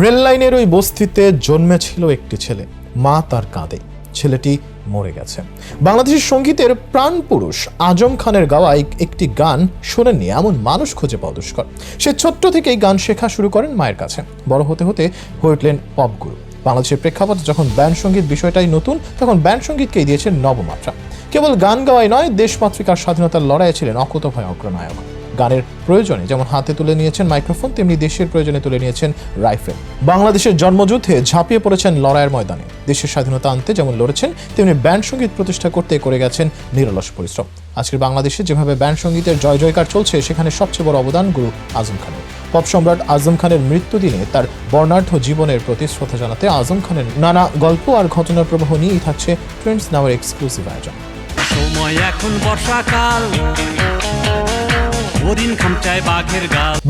Rail লাইনের ওই বস্তিতে জন্মেছিল একটি ছেলে। মা তার কাঁদে। ছেলেটি মরে গেছে। বাংলাদেশের সঙ্গীতের প্রাণ পুরুষ আজম খানের গাওয়া একটি গান শোনেননি, এমন মানুষ খুঁজে পাওয়া দুষ্কর। সে ছোট্ট থেকেই গান শেখা শুরু করেন মায়ের কাছে। বড় হতে হতে হয়ে উঠলেন পপ গুরু। বাংলাদেশের প্রেক্ষাপটে যখন ব্যান্ড সংগীত বিষয়টাই নতুন, তখন ব্যান্ড সঙ্গীতকেই দিয়েছেন নবমাত্রা। কেবল গান গাওয়াই নয়, দেশমাতৃকার স্বাধীনতার লড়াইয়ে ছিলেন অকুতভয় অগ্রনায়ক। গানের প্রয়োজনে। যেমন হাতে তুলে নিয়েছেন মাইক্রোফোন, তেমনি দেশের প্রয়োজনে তুলে নিয়েছেন রাইফেল। বাংলাদেশের জন্মযুদ্ধে ঝাঁপিয়ে পড়েছেন লড়াইয়ের ময়দানে। দেশের স্বাধীনতা আনতে যেমন লড়েছেন, তেমনি ব্যান্ড সংগীত প্রতিষ্ঠা করতে করে গেছেন নিরলস পরিশ্রম। আজকের বাংলাদেশে যেভাবে ব্যান্ড সঙ্গীতের জয় জয়কার চলছে, সেখানে সবচেয়ে বড় অবদান গুরু আজম খানের। পপ সম্রাট আজম খানের মৃত্যুদিনে তার বর্ণাঢ্য জীবনের প্রতি শ্রদ্ধা জানাতে আজম খানের নানা গল্প আর ঘটনার প্রবাহ নিয়েই থাকছে ফ্রেন্ডস নাওয়ার এক্সক্লুসিভ আয়োজন। সময় এখন বর্ষাকাল।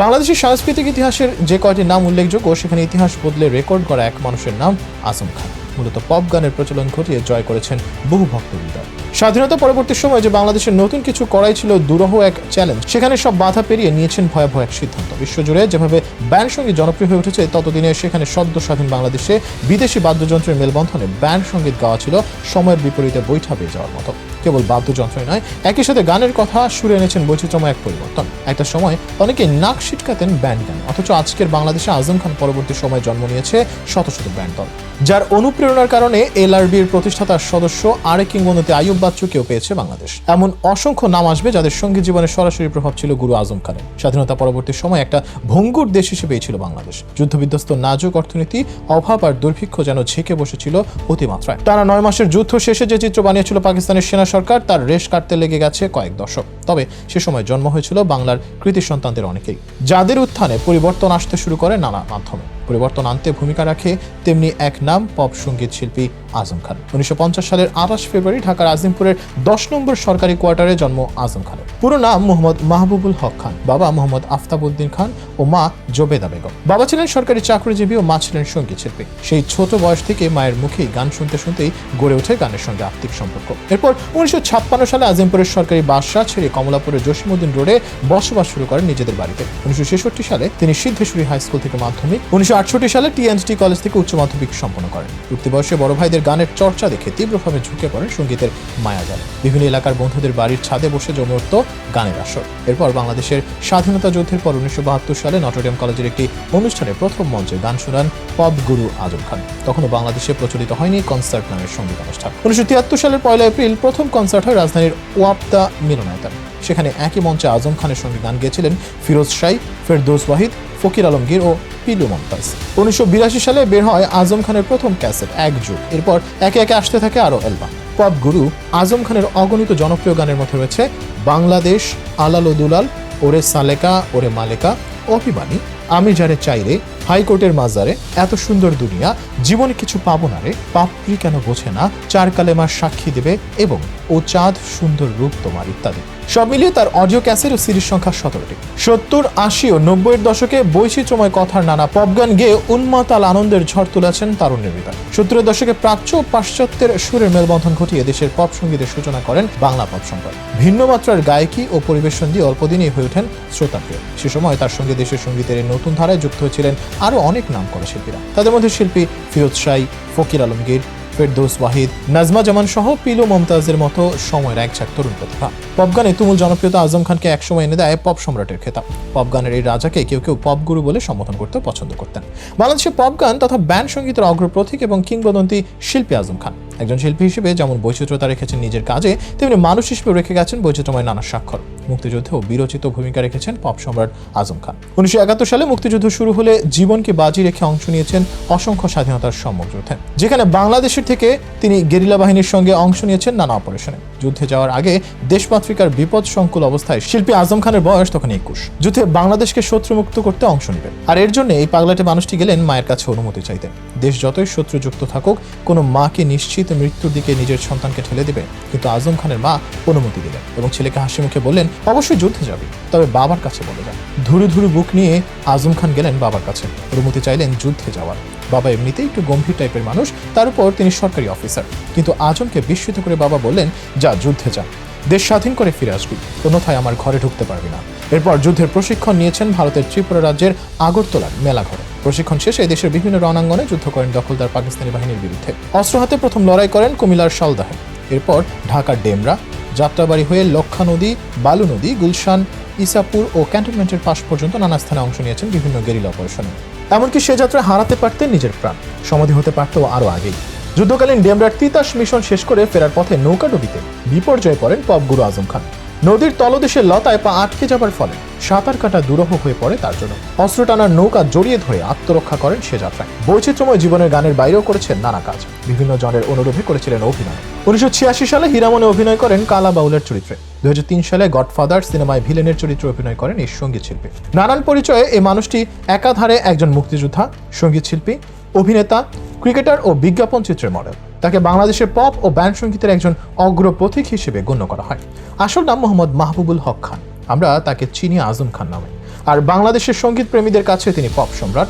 বাংলাদেশের সাংস্কৃতিক ইতিহাসের যে কয়টি নাম উল্লেখযোগ্য, সেখানে ইতিহাস বদলে রেকর্ড করা এক মানুষের নাম আসম খান। মূলত পপ গানের প্রচলন ঘটিয়ে জয় করেছেন বহু ভক্ত হৃদয় স্বাধীনতা পরবর্তী সময়ে যে বাংলাদেশের নতুন কিছু করাই ছিল দুরহ এক চ্যালেঞ্জ সেখানে সব বাধা পেরিয়ে নিয়েছেন ভয়াবহ এক সিদ্ধান্ত। বিশ্বজুড়ে যেভাবে ব্যান্ড সংগীত জনপ্রিয় হয়ে উঠেছে, ততদিনে সেখানে সদ্য স্বাধীন বাংলাদেশে বিদেশি বাদ্যযন্ত্রের মেলবন্ধনে ব্যান্ড সংগীত গাওয়া ছিল সময়ের বিপরীতে বৈঠা পেয়ে যাওয়ার মতো। কেবল বাদ্যযন্ত্রই নয়, একই সাথে গানের কথা সুরে এনেছেন বৈচিত্র্যময় এক পরিবর্তন। একটা সময় অনেকে নাক ছিটকাতেন ব্যান্ড গান, অথচ আজকের বাংলাদেশে আজম খান পরবর্তী সময় জন্ম নিয়েছে শত শত ব্যান্ড দল। যার অনুপ্রেরণার কারণে এলআরবির প্রতিষ্ঠাতার সদস্য আরেক কিংবদন্তি আয়ুব বাচ্চুকেও পেয়েছে বাংলাদেশ। এমন অসংখ্য নাম আসবে যাদের সংগীত জীবনে সরাসরি প্রভাব ছিল গুরু আজম খানের। স্বাধীনতা পরবর্তী সময় একটা ভঙ্গুর দেশ হিসেবেই ছিল বাংলাদেশ। যুদ্ধবিধ্বস্ত নাজুক অর্থনীতি, অভাব আর দুর্ভিক্ষ যেন ঝেঁকে বসেছিল অতিমাত্রায়। টানা নয় মাসের যুদ্ধ শেষে যে চিত্র বানিয়েছিল পাকিস্তানের সেনা সরকার, তার রেশ কাটতে লেগে গেছে কয়েক দশক। তবে সে সময় জন্ম হয়েছিল বাংলার কৃতি সন্তানদের অনেকেই। যাদের উত্থানে পরিবর্তন আসতে শুরু করে নানা মাধ্যমে। পরিবর্তন আনতে ভূমিকা রাখে তেমনি এক নাম পপ সংগীত শিল্পী আজম খান। উনিশশো পঞ্চাশ সালের আঠাশ ফেব্রুয়ারি ঢাকার আজিমপুরের দশ নম্বর সরকারি কোয়ার্টারে জন্ম আজম খানের। পুরো নাম মোহাম্মদ মাহবুবুল হক খান, বাবা মোহাম্মদ আফতাবউদ্দিন খান ও মা জোবেদা বেগম। বাবা ছিলেন সরকারি চাকরিজীবী ও মা ছিলেন সংগীত শিল্পী। সেই ছোট বয়স থেকে মায়ের মুখেই গান শুনতে শুনতেই গড়ে ওঠে গানের সঙ্গে আত্মিক সম্পর্ক। এরপর উনিশশো ছাপ্পান্ন সালে আজিমপুরের সরকারি বাসা ছেড়ে কমলাপুরের জসিমুদ্দিন রোডে বসবাস শুরু করেন নিজেদের বাড়িতে। উনিশশো ছেষট্টি সালে তিনি সিদ্ধেশ্বরী হাই স্কুল থেকে মাধ্যমিক, উনিশশো আটষট্টি সালে টিএনটি কলেজ থেকে উচ্চ মাধ্যমিক সম্পন্ন করেন। উক্তি বয়সে বড় ভাইদের গানের চর্চা দেখে তীব্রভাবে ঝুঁকে পড়েন সঙ্গীতের মায়াজালে। বিভিন্ন এলাকার বন্ধুদের বাড়ির ছাদে বসে জমে উঠত গানের আসর। এরপর বাংলাদেশের স্বাধীনতা যুদ্ধের পর উনিশশো বাহাত্তর সালে নটরডেম কলেজের একটি অনুষ্ঠানে প্রথম মঞ্চে গান শোনান পপ গুরু আজম খান। তখনও বাংলাদেশে প্রচলিত হয়নি কনসার্ট নামের সংগীত অনুষ্ঠান। উনিশশো তিয়াত্তর সালের পয়লা এপ্রিল প্রথম কনসার্ট হয় রাজধানীর ওয়াপদা মিলনায়তন। সেখানে একই মঞ্চে আজম খানের সঙ্গে গান গেয়েছিলেন ফিরোজ শাই ফেরদৌস ওয়াহিদ ফকির আলমগীর ও পিলু মমতাজ। উনিশশো বিরাশি সালে বের হয় আজম খানের প্রথম ক্যাসেট, এক যুগ। এরপর একে একে আসতে থাকে আরও অ্যালবাম। পপ গুরু আজম খানের অগণিত জনপ্রিয় গানের মধ্যে রয়েছে বাংলাদেশ, আলালো দুলাল, ওরে সালেকা, ওরে মালেকা, অভিমানী আমি যারে চাইরে হাইকোর্টের মাজারে, এত সুন্দর দুনিয়া, জীবনে কিছু পাবো না রে, পাপড়ি কেন বোঝে না, চার কালেমার সাক্ষী দেবে এবং ও চাঁদ সুন্দর রূপ তোমার ইত্যাদি। সব মিলিয়ে তার অডিও ক্যাসেট ও সিরিজ সংখ্যা সতেরোটি। সত্তর, আশি ও নব্বইয়ের দশকে বৈচিত্র্যময় কথার নানা পপ গান গেয়ে উন্মাতাল আনন্দের ঝড় তুলেছেন তারুণ্যের হৃদয় সত্তরের দশকে প্রাচ্য ও পাশ্চাত্যের সুরের মেলবন্ধন ঘটিয়ে দেশের পপ সঙ্গীতের সূচনা করেন বাংলা পপ সম্পদ ভিন্ন মাত্রার গায়কী ও পরিবেশন দিয়ে অল্পদিনেই হয়ে ওঠেন শ্রোতাপ্রিয়। সে সময় তার সঙ্গে দেশের সঙ্গীতের নতুন ধারায় যুক্ত হয়েছিলেন আরও অনেক নাম করা শিল্পীরা। তাদের মধ্যে শিল্পী ফিরোজ শাই ফকির আলমগীর ফেরদৌস ওয়াহিদ, নাজমা জামান সহ পিলু মমতাজের মতো সময়ের এক ঝাঁক তরুণ প্রতিভা। পপ গানে তুমুল জনপ্রিয়তা আজম খানকে একসময় এনে দেয় পপ সম্রাটের খেতাব। পপ গানের এই রাজাকে কেউ কেউ পপ গুরু বলে সম্বোধন করতে পছন্দ করতেন। বাংলাদেশে পপ গান তথা ব্যান্ড সঙ্গীতের অগ্রপ্রথিক এবং কিংবদন্তি শিল্পী আজম খান। একজন শিল্পী হিসেবে যেমন বৈচিত্র্যতা রেখেছেন নিজের কাজে, তেমনি মানুষ হিসেবে রেখে গেছেন বৈচিত্র্যময় নানা স্বাক্ষর। মুক্তিযুদ্ধেও বিরচিত ভূমিকা রেখেছেন পপ সম্রাট আজম খান। উনিশশো একাত্তর সালে মুক্তিযুদ্ধ শুরু হলে জীবনকে বাজি রেখে অংশ নিয়েছেন অসংখ্য স্বাধীনতার সম্মুখ যুদ্ধে। যেখানে বাংলাদেশের থেকে তিনি গেরিলা বাহিনীর সঙ্গে অংশ নিয়েছেন নানা অপারেশনে। যুদ্ধে যাওয়ার আগে দেশমাতৃকার বিপদ সংকুল অবস্থায় শিল্পী আজম খানের বয়স তখন একুশ। যুদ্ধে বাংলাদেশকে শত্রুমুক্ত করতে অংশ নেবেন। আর এর জন্য এই পাগলাটে মানুষটি গেলেন মায়ের কাছে অনুমতি চাইতেন। দেশ যতই শত্রুযুক্ত থাকুক, কোনো মাকে নিশ্চিত মৃত্যুর দিকে নিজের সন্তানকে ঠেলে দেবে। কিন্তু আজম খানের মা অনুমতি দিলেন এবং ছেলেকে হাসি মুখে বললেন, অবশ্যই যুদ্ধে যাবে। তবে বাবার কাছে বলে যান। ধুরু ধুরু বুক নিয়ে আজম খান গেলেন বাবার কাছে। অনুমতি চাইলেন যুদ্ধে যাওয়ার। বাবা এমনিতেই একটু গম্ভীর টাইপের মানুষ, তার উপর তিনি সরকারি অফিসার। কিন্তু আজমকে বিস্মিত করে বাবা বললেন, যা, যুদ্ধে যা। দেশ স্বাধীন করে ফিরে আসবি। অন্যথায় আমার ঘরে ঢুকতে পারবি না। এরপর যুদ্ধের প্রশিক্ষণ নিয়েছেন ভারতের ত্রিপুরা রাজ্যের আগরতলার মেলাঘরে। প্রশিক্ষণ শেষে দেশের বিভিন্ন রণাঙ্গনে যুদ্ধ করেন দখলদার পাকিস্তানি বাহিনীর বিরুদ্ধে। অস্ত্র হাতে প্রথম লড়াই করেন কুমিল্লার শালদাহে। এরপর ঢাকার ডেমরা, যাত্রাবাড়ি হয়ে লক্ষা নদী, বালু নদী, গুলশান, ইসাপুর ও ক্যান্টনমেন্টের পাশ পর্যন্ত নানা স্থানে অংশ নিয়েছেন বিভিন্ন গেরিলা অপারেশনে। এমনকি সে যাত্রা হারাতে পারতেন নিজের প্রাণ। সমাধি হতে পারত আরও আগেই। যুদ্ধকালীন ডেমরার তিতাস মিশন শেষ করে ফেরার পথে নৌকাডুবিতে বিপর্যয়ে পড়েন পপ গুরু আজম খান। নদীর তলদেশে লতায় পা আটকে যাবার ফলে সাঁতার কাটা দুরহ হয়ে পড়ে তার জন্য। অস্ত্র টানার নৌকা জড়িয়ে ধরে আত্মরক্ষা করেন সে যাত্রায়। বৈচিত্র্যময় জীবনের গানের বাইরেও করেছেন নানা কাজ। বিভিন্ন জনের অনুরোধে করেছিলেন অভিনয়। উনিশশো ছিয়াশি সালে হীরামনে অভিনয় করেন কালা বাউলের চরিত্রে। দুই হাজার তিন সালে গডফাদার সিনেমায় ভিলেনের চরিত্রে অভিনয় করেন এই সংগীত শিল্পী নানান পরিচয়ে এই মানুষটি একাধারে একজন মুক্তিযোদ্ধা সংগীত শিল্পী অভিনেতা ক্রিকেটার ও বিজ্ঞাপন চিত্রের মডেল। তাকে বাংলাদেশের পপ ও ব্যান্ড সঙ্গীতের একজন অগ্রপথিক হিসেবে গণ্য করা হয়। আসল নাম মোহাম্মদ মাহবুবুল হক খান। আমরা তাকে চিনি আজম খান নামে। আর বাংলাদেশের সংগীত প্রেমীদের কাছে তিনি পপ সম্রাট,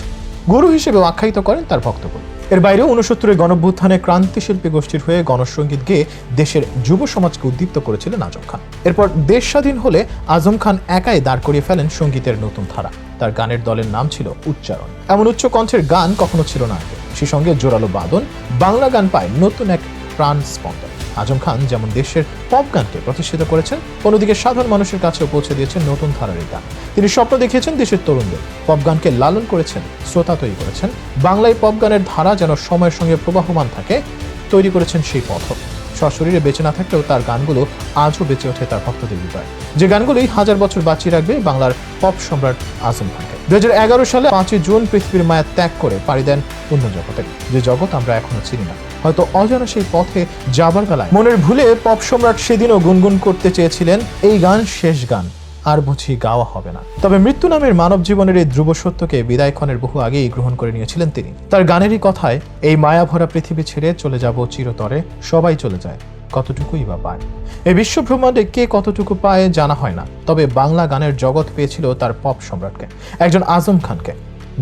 গুরু হিসেবে আখ্যায়িত করেন তার বক্তব্য। এর বাইরেও উনসত্তরের গণভ্যুত্থানে ক্রান্তি শিল্পী গোষ্ঠীর হয়ে গণসঙ্গীত গেয়ে দেশের যুব সমাজকে উদ্দীপ্ত করেছিলেন আজম খান। এরপর দেশ স্বাধীন হলে আজম খান একাই দাঁড় করিয়ে ফেলেন সঙ্গীতের নতুন ধারা। তার গানের দলের নাম ছিল উচ্চারণ। এমন উচ্চ কণ্ঠের গান কখনো ছিল না আগে। সে সঙ্গে জোরালো বাদন বাংলা গান পায় নতুন এক প্রাণ স্পন্দন। আজম খান যেমন দেশের পপ গানকে প্রতিষ্ঠিত করেছেন, অন্যদিকে সাধারণ মানুষের কাছেও পৌঁছে দিয়েছেন নতুন ধারার গান। তিনি স্বপ্ন দেখিয়েছেন দেশের তরুণদের। পপ গানকে লালন করেছেন, শ্রোতা তৈরি করেছেন। বাংলায় পপ গানের ধারা যেন সময়ের সঙ্গে প্রবাহমান থাকে, তৈরি করেছেন সেই পথ। সশরীরে বেঁচে না থাকলেও তার গানগুলো আজও বেঁচে ওঠে তার ভক্তদের হৃদয়। যে গানগুলোই হাজার বছর বাঁচিয়ে রাখবে বাংলার পপ সম্রাট আজম খানকে। দু সালে পাঁচই জুন পৃথিবীর মায়া ত্যাগ করে পাড়ি দেন অন্য জগতে। যে জগৎ আমরা এখনও চিনি না। হয়তো অজানা সেই পথে যাবার বেলায়। মনের ভুলে পপ সম্রাট সেদিনও গুনগুন করতে চেয়েছিলেন এই গান শেষ গান। আর বুঝি গাওয়া হবে না। তবে মৃত্যু নামের মানব জীবনের এই ধ্রুব সত্যকে বিদায়ক্ষণের বহু আগেই গ্রহণ করে নিয়েছিলেন তিনি। তার গানেরই কথায়, এই মায়া ভরা পৃথিবী ছেড়ে চলে যাব চিরতরে, সবাই চলে যায়, কতটুকুই বা পায়? এই বিশ্ব ব্রহ্মাণ্ডে কে কতটুকু পায় জানা হয় না, তবে বাংলা গানের জগৎ পেয়েছিল তার পপ সম্রাটকে, একজন আজম খানকে।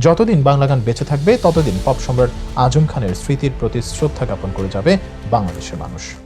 যতদিন বাংলা গান বেঁচে থাকবে, ততদিন পপ সম্রাট আজম খানের স্মৃতির প্রতি শ্রদ্ধা জ্ঞাপন করে যাবে বাংলাদেশের মানুষ।